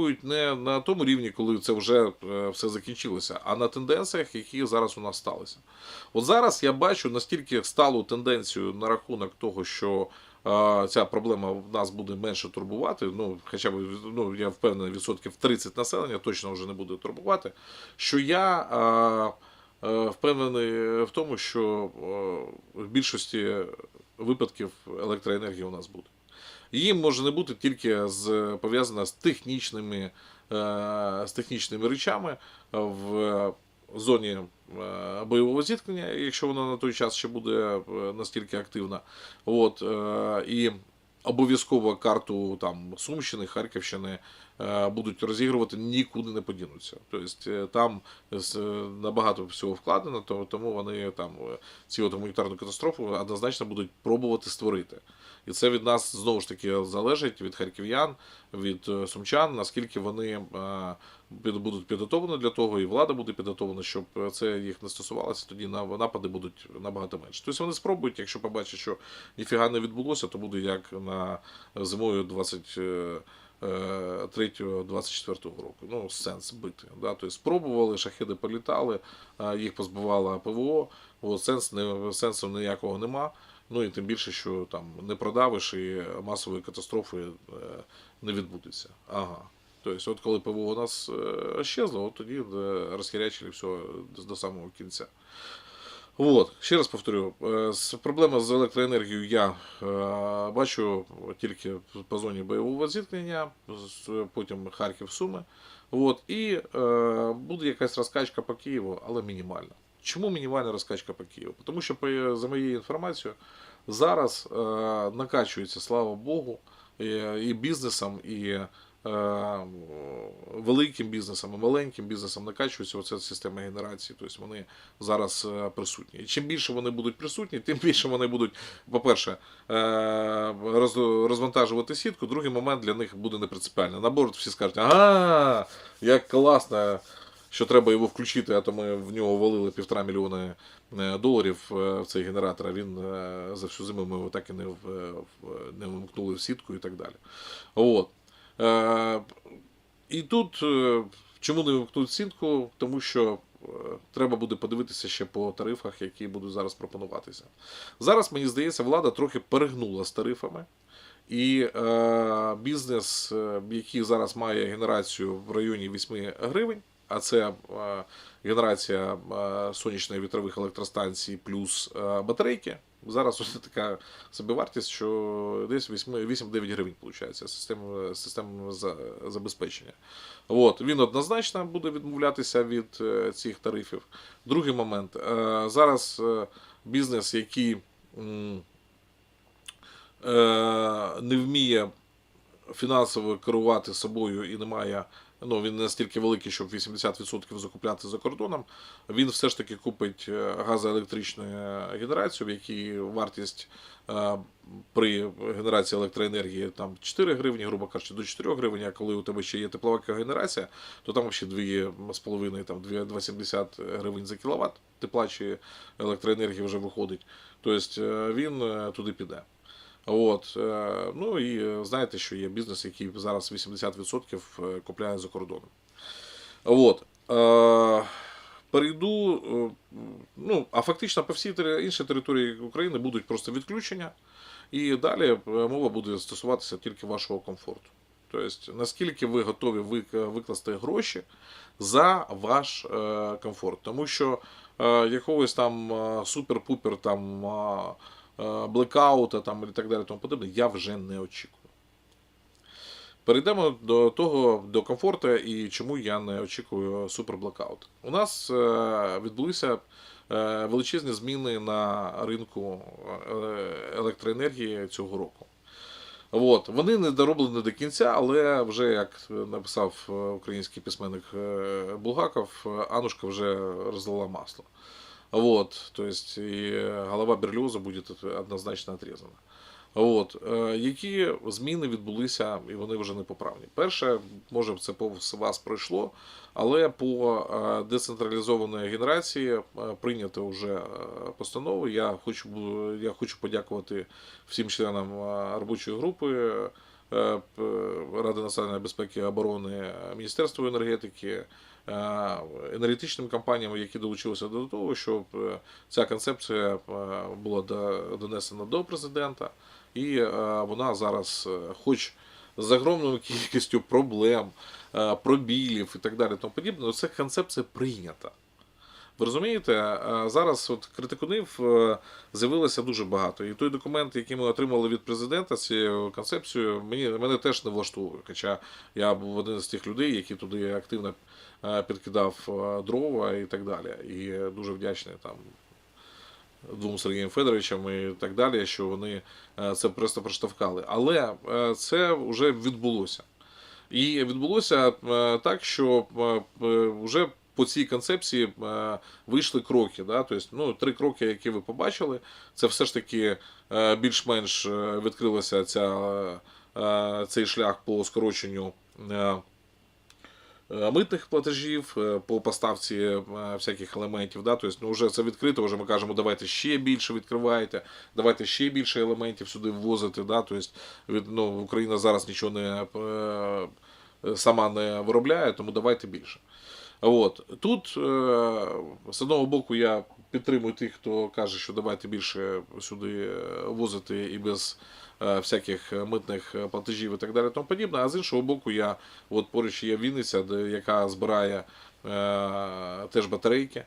реагують не на тому рівні, коли це вже е, все закінчилося, а на тенденціях, які зараз у нас сталися. От зараз я бачу настільки сталу тенденцію на рахунок того, що е, ця проблема в нас буде менше турбувати. Ну, хоча б ну, я впевнений, відсотків 30 населення точно вже не буде турбувати. Що я е, е, впевнений в тому, що е, в більшості випадків електроенергія у нас буде. Її може не бути тільки з пов'язана з технічними, е, з технічними речами в зоні е, бойового зіткнення, якщо вона на той час ще буде е, настільки активна. От, і обов'язково карту там Сумщини, Харківщини е, будуть розігрувати, нікуди не подінуться. Тобто е, там набагато всього вкладено, тому вони там е, цю гуманітарну катастрофу однозначно будуть пробувати створити. І це від нас знову ж таки залежить від харків'ян, від е, сумчан, наскільки вони е, будуть підготовлені для того, і влада буде підготовлена, щоб це їх не стосувалося, тоді на- напади будуть набагато менше. Тобто вони спробують, якщо побачать, що ніфіга не відбулося, то буде як на зимою 23-24 року. Ну, сенс бити. Да? Тобто спробували, шахеди політали, їх позбивала ПВО, от, сенс, не, сенсу ніякого нема. Ну і тим більше, що там не продавиш і масової катастрофи е, не відбудеться. Ага. Тобто, от коли ПВО у нас щезло, от тоді розхірячили все до, самого кінця. От, ще раз повторю, е, проблема з електроенергією я е, бачу тільки по зоні бойового зіткнення, потім Харків, Суми. От, і е, буде якась розкачка по Києву, але мінімальна. Чому мінімальна розкачка по Києву? Тому що, за моєю інформацією, зараз накачується, слава Богу, і, бізнесом, і великим бізнесом, і маленьким бізнесом накачується оця система генерації. Тобто вони зараз е, присутні. І чим більше вони будуть присутні, тим більше вони будуть, по-перше, е, розвантажувати сітку. Другий момент для них буде непринципіальний. Наоборот, всі скажуть, ага, як класно, що треба його включити, а то ми в нього валили півтора мільйони е, доларів е, в цей генератор, а він е, за всю зиму ми його так і не, в, в- не вимкнули в сітку і так далі. От. Е, І тут е, чому не вимкнуть сітку? Тому що е, треба буде подивитися ще по тарифах, які будуть зараз пропонуватися. Зараз, мені здається, влада трохи перегнула з тарифами. І е, бізнес, який зараз має генерацію в районі 8 гривень, а це е, генерація е, сонячної вітрових електростанцій плюс е, батарейки. Зараз ось така собівартість, що десь 8 8-9 гривень виходить система, система забезпечення. От, він однозначно буде відмовлятися від е, цих тарифів. Другий момент. Е, зараз е, бізнес, який не вміє фінансово керувати собою і не має. Ну, він не настільки великий, щоб 80% закупляти за кордоном. Він все ж таки купить е, газоелектричну е, генерацію, в якій вартість е, при генерації електроенергії там 4 гривні, грубо кажучи, до 4 гривень, а коли у тебе ще є теплова генерація, то там взагалі 2,5, там 2,70 гривень за кіловат тепла чи електроенергії вже виходить. Тобто він туди піде. От, е, ну і е, знаєте, що є бізнес, який зараз 80% е, купляє за кордоном. От. Перейду, ну, а фактично по всій іншій території України будуть просто відключення, і далі мова буде стосуватися тільки вашого комфорту. Тобто, наскільки ви готові викласти гроші за ваш комфорт. Тому що якогось там супер-пупер там. Е, блекаута там, і так далі, тому подібне, я вже не очікую. Перейдемо до того, до комфорту і чому я не очікую суперблекаут. У нас е, відбулися е, величезні зміни на ринку електроенергії цього року. От, вони не дороблені до кінця, але вже, як написав український письменник Булгаков, Анушка вже розлила масло. Вот, то есть и голова берліоза буде однозначно отрізана. От, е, які зміни відбулися, і вони вже непоправні. Перше, може, це повз вас пройшло, але по е, децентралізованій генерації е, прийнято вже е, постанови. Я хочу, я хочу подякувати всім членам робочої групи. Ради національної безпеки і оборони, Міністерству енергетики, енергетичним компаніям, які долучилися до того, щоб е, ця концепція е, була донесена до президента, і е, вона зараз, е, хоч з огромною кількістю проблем, е, пробілів і так далі, тому подібне, ця концепція прийнята. Ви розумієте, зараз от критикунів е, з'явилося дуже багато. І той документ, який ми отримали від президента цією концепцією, мені мене теж не влаштовує. Хоча я був один з тих людей, які туди активно е, підкидав е, дрова і так далі. І дуже вдячний там двом Сергієм Федоровичам і так далі, що вони це просто проштовхали. Але це вже відбулося. І відбулося так, що вже по цій концепції е, вийшли кроки. Да? Тобто, ну, три кроки, які ви побачили, це все ж таки е, більш-менш е, відкрилося ця, цей шлях по скороченню. Митних платежів по поставці всяких елементів, да, тобто, ну, вже це відкрито, вже ми кажемо, давайте ще більше відкривайте, давайте ще більше елементів сюди ввозити. Да, тобто, від, ну, Україна зараз нічого не сама не виробляє, тому давайте більше. От тут е, з одного боку я підтримую тих, хто каже, що давайте більше сюди е, возити і без е, всяких митних платежів і так далі, тому подібне. А з іншого боку, я от поруч є Вінниця, яка збирає теж батарейки.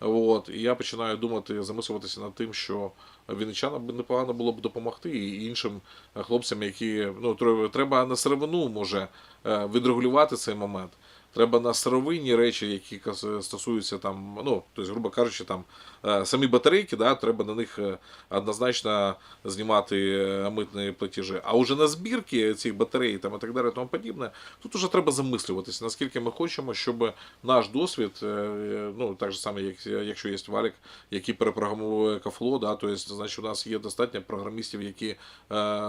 От, і я починаю думати, замислюватися над тим, що вінничанам непогано було б допомогти і іншим хлопцям, які ну треба- на сировину може відрегулювати цей момент. Треба на сировинні речі, які стосуються там, ну тобто, грубо кажучи, там е, самі батарейки, да, треба на них е, однозначно знімати е, митні платежі. А уже на збірки цих батарей там і так далі, тому подібне, тут уже треба замислюватися, наскільки ми хочемо, щоб наш досвід, ну так же саме, як якщо є валік, який перепрограмовує кафло, да, то є, значить у нас є достатньо програмістів, які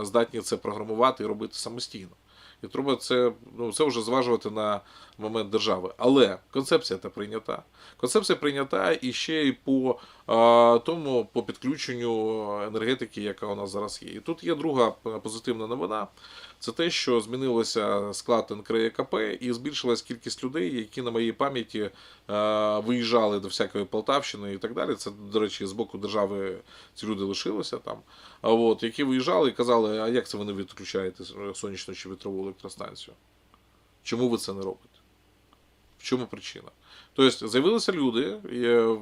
здатні це програмувати і робити самостійно. І треба це, ну, це вже зважувати на момент держави. Але концепція та прийнята. Концепція прийнята і ще й по а, тому, по підключенню енергетики, яка у нас зараз є. І тут є друга позитивна новина. Це те, що змінилося склад НКРЕКП і збільшилась кількість людей, які на моїй пам'яті виїжджали до всякої Полтавщини і так далі. Це, до речі, з боку держави ці люди лишилися там. А от, які виїжджали і казали, а як це ви не відключаєте сонячну чи вітрову електростанцію? Чому ви це не робите? В чому причина? Тобто з'явилися люди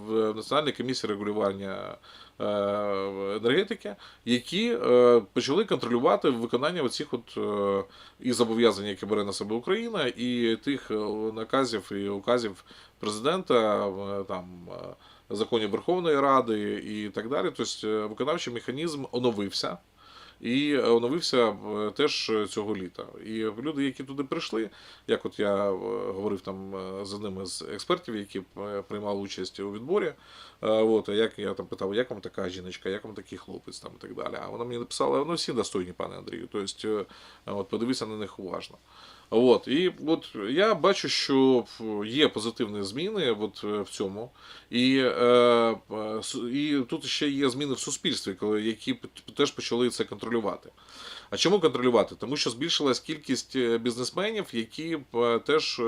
в Національній комісії регулювання е, енергетики, які е, почали контролювати виконання оцих от е, і зобов'язань, які бере на себе Україна, і тих наказів і указів президента, там законів Верховної Ради і так далі. Тобто виконавчий механізм оновився. І оновився е, теж цього літа. І люди, які туди прийшли, як от я е, говорив там е, з одним із експертів, які приймали участь у відборі, от, як я там питав, як вам така жіночка, як вам такий хлопець там і так далі. А вона мені написала, ну всі достойні, пане Андрію. Тобто, от подивися на них уважно. От, і от я бачу, що є позитивні зміни от е, в цьому. І, е, е, і тут ще є зміни в суспільстві, коли, які теж почали це контролювати. А чому контролювати? Тому що збільшилась кількість е, бізнесменів, які теж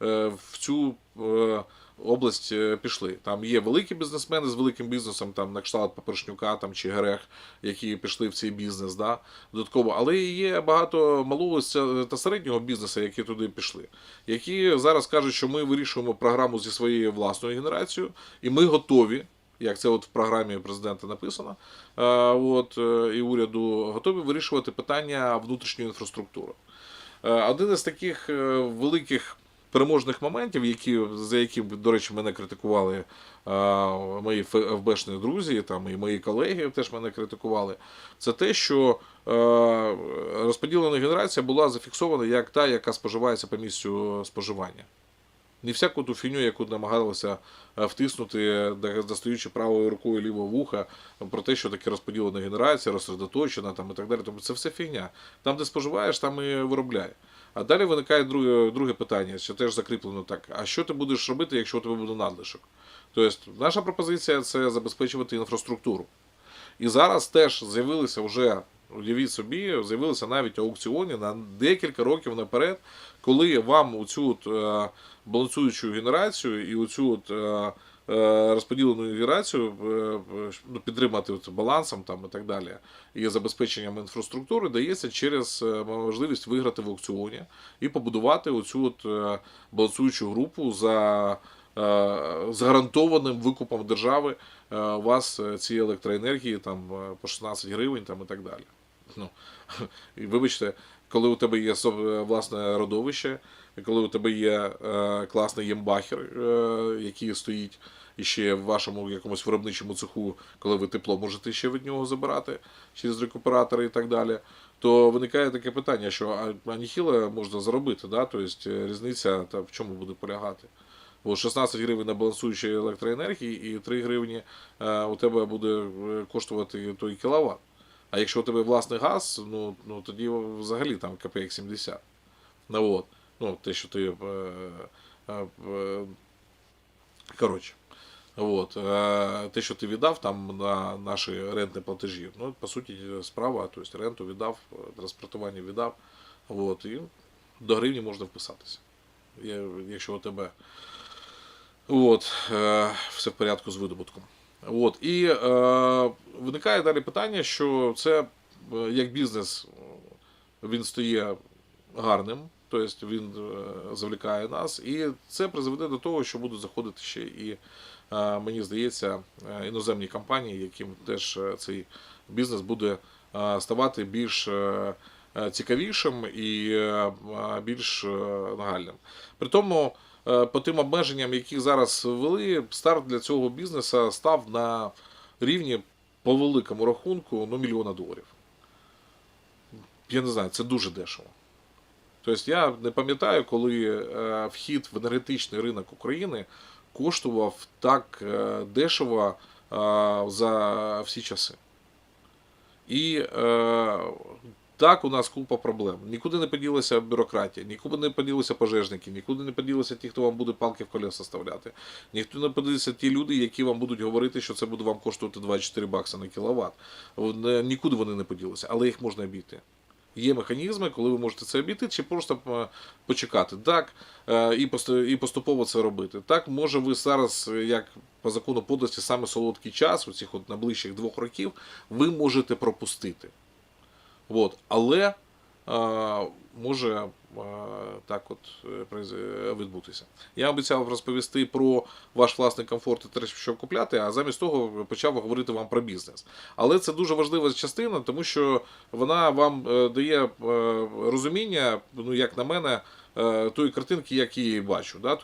в цю область е, пішли. Там є великі бізнесмени з великим бізнесом, там на кшталт Папершнюка там, чи Герех, які пішли в цей бізнес. Да, додатково. Але є багато малого та середнього бізнесу, які туди пішли, які зараз кажуть, що ми вирішуємо програму зі своєю власною генерацією, і ми готові. Як це от в програмі президента написано, е, от, е, і уряду готові вирішувати питання внутрішньої інфраструктури. Один із таких великих переможних моментів, які, за які, до речі, мене критикували е, мої ФБшні друзі, там, і мої колеги теж мене критикували, це те, що е, розподілена генерація була зафіксована як та, яка споживається по місцю споживання. Не всяку ту фігню, яку намагалися е, втиснути, достаючи правою рукою лівого вуха, про те, що таке розподілена генерація, розсередоточена там, і так далі. Тому це все фігня. Там, де споживаєш, там і виробляє. А далі виникає друге, друге питання, що теж закріплено так. А що ти будеш робити, якщо у тебе буде надлишок? Тобто, наша пропозиція це забезпечувати інфраструктуру. І зараз теж з'явилися вже уявіть собі, з'явилися навіть аукціони на декілька років наперед, коли вам оцю от, е, балансуючу генерацію і оцю розподілену генерацію е, е, ну, підтримати балансом там, і так далі, і забезпеченням інфраструктури дається через е, можливість виграти в аукціоні і побудувати оцю от, е, балансуючу групу за е, з гарантованим викупом держави е, у вас е, цієї електроенергії там е, по 16 гривень там, і так далі. Ну, і вибачте, коли у тебе є е, власне родовище, коли у тебе є е, класний ємбахер, е, який стоїть іще в вашому якомусь виробничому цеху, коли ви тепло можете ще від нього забирати через рекуператори і так далі, то виникає таке питання, що а, а можна заробити, да? тобто різниця та в чому буде полягати. Бо 16 гривень на балансуючій електроенергії і 3 гривні е, у тебе буде е, коштувати той кіловат. А якщо у тебе власний газ, ну, ну тоді взагалі там копійок 70. Ну, от. ну те, що ти. Е, е, коротше. От, те, що ти віддав там на наші рентні платежі, ну, по суті, справа, тобто ренту віддав, транспортування віддав. От, і до гривні можна вписатися. Якщо у тебе от, е, все в порядку з видобутком. От, і е, виникає далі питання, що це е, як бізнес він стає гарним, тобто він е, завлікає нас, і це призведе до того, що будуть заходити ще і, е, мені здається, е, іноземні компанії, яким теж цей бізнес буде ставати більш цікавішим і більш нагальним. При тому, по тим обмеженням, які зараз ввели, старт для цього бізнесу став на рівні по великому рахунку ну, мільйона доларів. Я не знаю, це дуже дешево. Тобто я не пам'ятаю, коли е, вхід в енергетичний ринок України коштував так е, дешево е, за всі часи. І так у нас купа проблем. Нікуди не поділася бюрократія, нікуди не поділися пожежники, нікуди не поділися ті, хто вам буде палки в колеса ставляти. Ніхто не поділися ті люди, які вам будуть говорити, що це буде вам коштувати 24 бакси на кіловат. Нікуди вони не поділися, але їх можна обійти. Є механізми, коли ви можете це обійти, чи просто е, почекати. Так, е, і поступово це робити. Так, може ви зараз, як по закону подлості, саме солодкий час, у цих от найближчих двох років, ви можете пропустити. От. Але може е, так от е, відбутися. Я обіцяв розповісти про ваш власний комфорт і те, що купляти, а замість того почав говорити вам про бізнес. Але це дуже важлива частина, тому що вона вам е, дає е, розуміння, ну як на мене, е, тої картинки, як її бачу. Да? Тобто